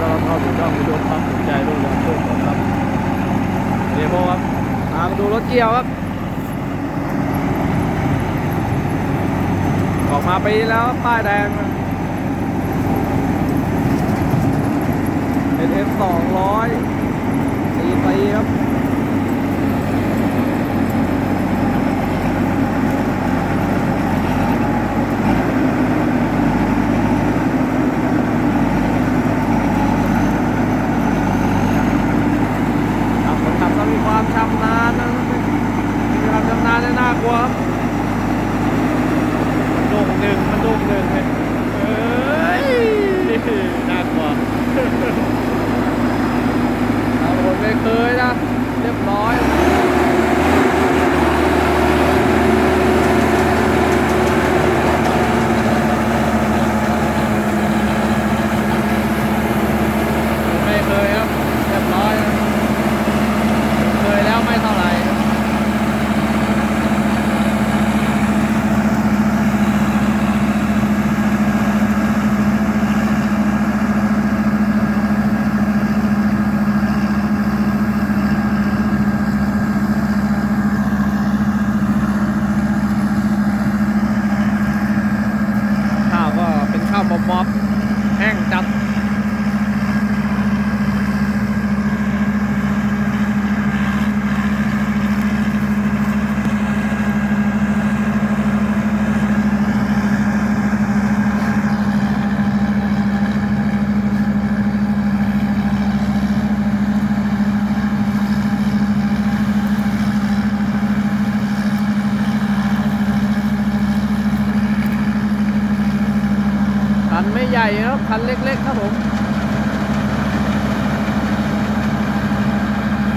ต้อนรับเข้าสู่ช่องวิดีโอครับสนใจรุ่งเรืองโชคครับเดโมครับตามาดูรถเกี่ยวครับ ออกมาปีแล้วป้ายแดงเป็นเอฟสองร้อยสี่ปีครับ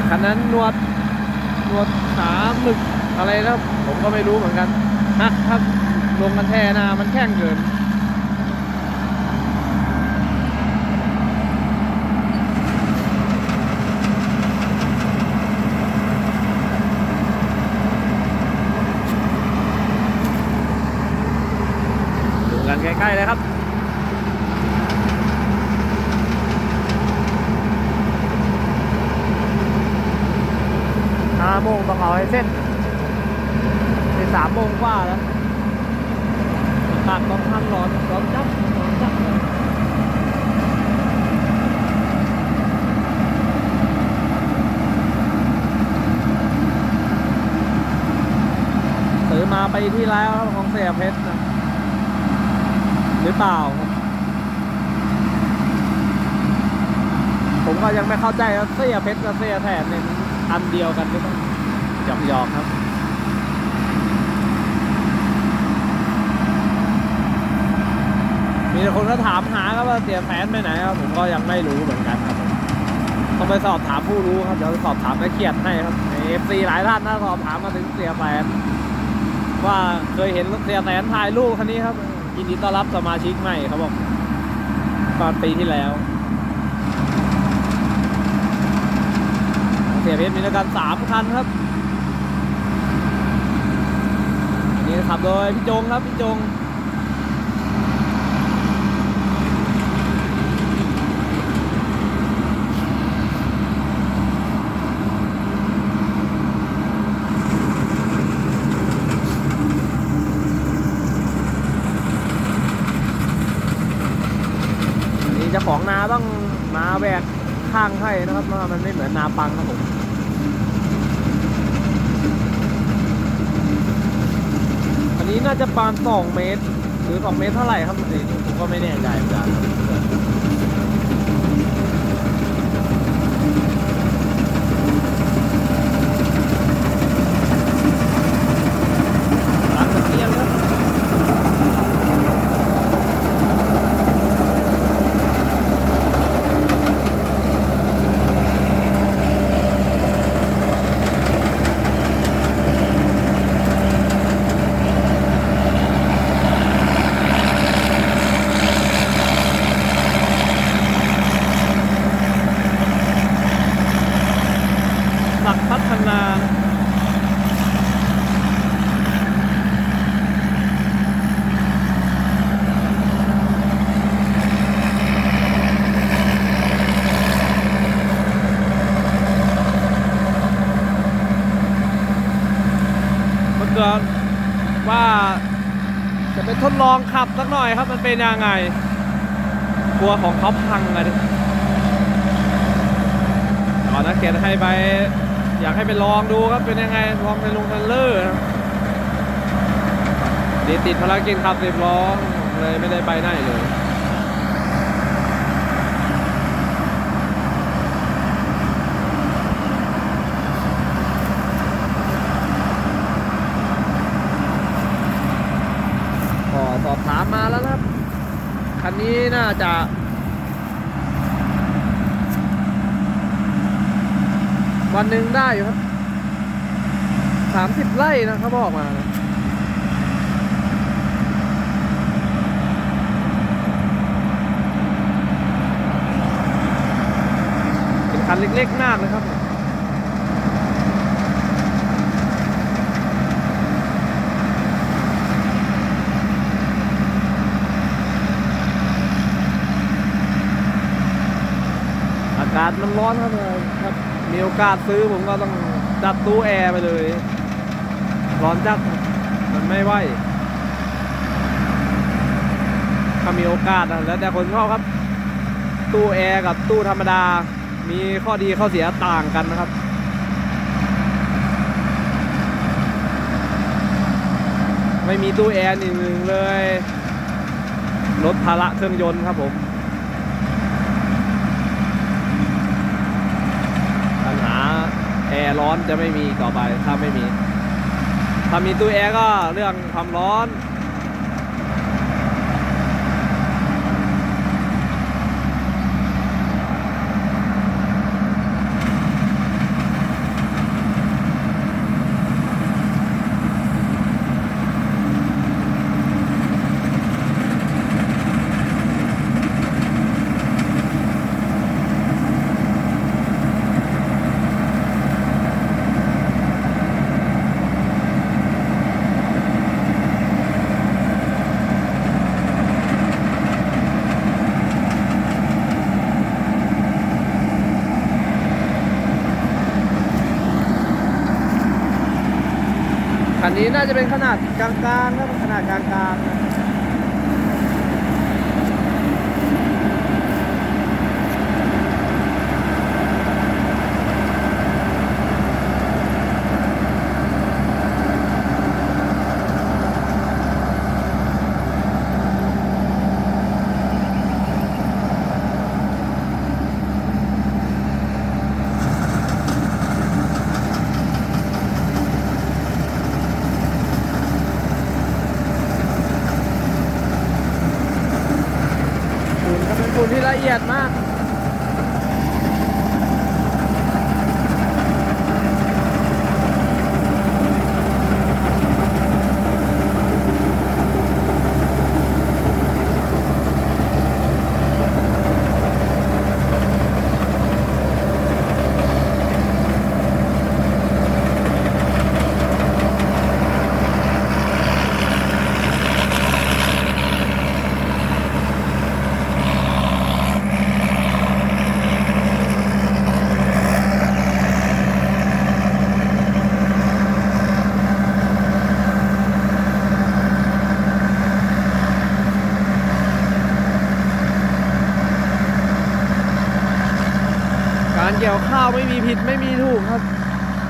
คันนั้นนวดนวดขาหมึกอะไรนะครับผมก็ไม่รู้เหมือนกันฮะครับลงกันแท่หนามันแข้งเกินดูกันใกล้ๆเลยครับ ห้าโมงต้องเอาให้เส้นเป็นสามโมงกว่าแล้วอากาศต้องทำร้อนร้อนจับร้อนจับซื้อมาไปที่แล้วของเสียเพชรนะหรือเปล่า ผมก็ยังไม่เข้าใจว่าเสียเพชรกับเสียแทนเนี่ยอันเดียวกันหรือเปล่า หยอกหยอกๆครับมีคนก็ถามหาครับว่าเสียแผนไปไหนครับผมก็ยังไม่รู้เหมือนกันครับต้องไปสอบถามผู้รู้ครับเดี๋ยวสอบถามละเอียดให้ครับเอฟซีหลายท่านนะสอบถามมาถึงเสียแผนว่าเคยเห็นเสียแผนถ่ายรูปคันนี้ครับ ยินดีต้อนรับสมาชิกใหม่เขาบอกตอนปีที่แล้วเสียเพชรมีด้วยกันสามคันครับอันนี้ ขับโดยพี่จงครับพี่จงนนี้เจ้าของนาต้องมาแบกข้างให้นะครับเพราะว่ามันไม่เหมือนนาปังครับผม นนี้น่าจะประมาณสองเมตร หรือสองเมตรเท่าไหร่ครับสีนี้ผมก็ไม่แน่ใจเหมือนกันับ ว่าจะไปทดลองขับสักหน่อยครับมันเป็นยังไงกลัวของเขาพังอะดิตอนนั้เกียนให้ไป อยากให้ไปลองดูครับเป็นยังไงลองไปลงทันเลอร์ดีติดภารกินขับสิบล้อเลยไม่ได้ไปไหนเลย นี้น่าจะวันหนึ่งได้อยู่ครับสามสิบไร่นะเขาบอกมานะเป็นคันเล็กๆ มากเลยครับ อากา ศมันร้อนครับครับ มีโอกาสซื้อผมก็ต้องจัดตู้แอร์ไปเลย ร้อนจัดมันไม่ไหวถ้ามีโอกาสนะแล้วแต่คนชอบครับ ตู้แอร์กับตู้ธรรมดา มีข้อดีข้อเสียต่างกันนะครับไม่มีตู้แอร์หนึ่งเลยลดภาระเครื่องยนต์ครับผม ปัญหาแอร์ร้อนจะไม่มีต่อไปถ้าไม่มี ถ้ามีตู้แอร์ก็เรื่องความร้อน คั น่าจะเป็นขนาดกลางๆครับขนาดกลางๆนะฝุ่นก็เป็นฝุ่นที่ละเอี ยดมาก ไม่มีผิดไม่มีถูกครับ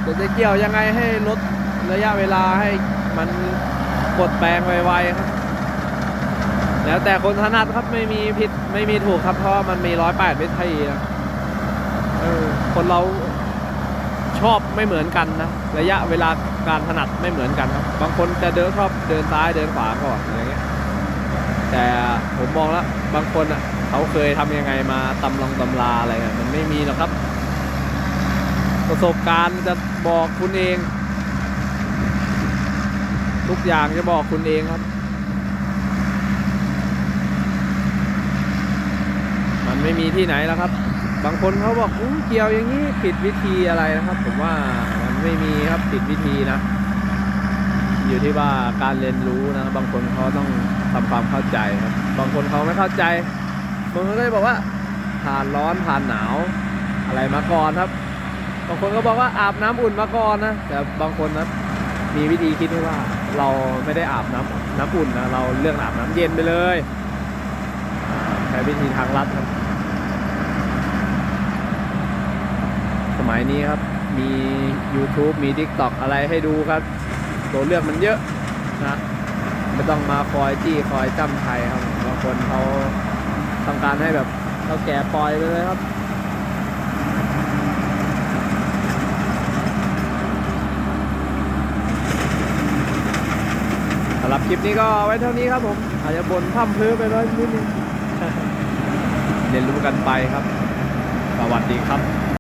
แต่จะเกี่ยวยังไงให้ลดระยะเวลาให้มันกดแปลงไวๆครับ แล้วแต่คนถนัดครับไม่มีผิดไม่มีถูกครับเพราะมันมีร้อยแปดเมตรไทยนะเออคนเราชอบไม่เหมือนกันนะระยะเวลาการถนัดไม่เหมือนกันครับ บางคนจะเดินชอบเดินซ้ายเดินขวาก่อนอะไรเงี้ยแต่ผมมองแล้วบางคนอะเขาเคยทำยังไงมาตำลองตำลาอะไรอะมันไม่มีหรอกครับ ประสบการณ์จะบอกคุณเอง ทุกอย่างจะบอกคุณเองครับ มันไม่มีที่ไหนแล้วครับ บางคนเขาบอกอู้เกี่ยวอย่างนี้ผิดวิธีอะไรนะครับ ผมว่ามันไม่มีครับผิดวิธีนะ อยู่ที่ว่าการเรียนรู้นะ บางคนเขาต้องทำความเข้าใจครับ บางคนเขาไม่เข้าใจบางคนก็เลยบอกว่าผ่านร้อนผ่านหนาวอะไรมาก่อนครับ บางคนก็บอกว่าอาบน้ำอุ่นมาก่อนนะ แต่บางคนนะมีวิธีคิดที่ว่า เราไม่ได้อาบน้ำน้ำอุ่นนะเราเลือกอาบน้ำเย็นไปเลยใช้วิธีทางลัดครับ สมัยนี้ครับ มี YouTube มี TikTok อะไรให้ดูครับ ตัวเลือกมันเยอะนะไม่ต้องมาคอยจี้คอยจ้ำใครครับบางคนเขาต้องการให้แบบเราแก่ปล่อยไปเลยครับ สำหรับ คลิปนี้ก็ไว้เท่านี้ครับผม อาจจะบนพั่มเพลื้อไปร้อยนิดนึงเรียนรู้กันไปครับ สวัสดีครับ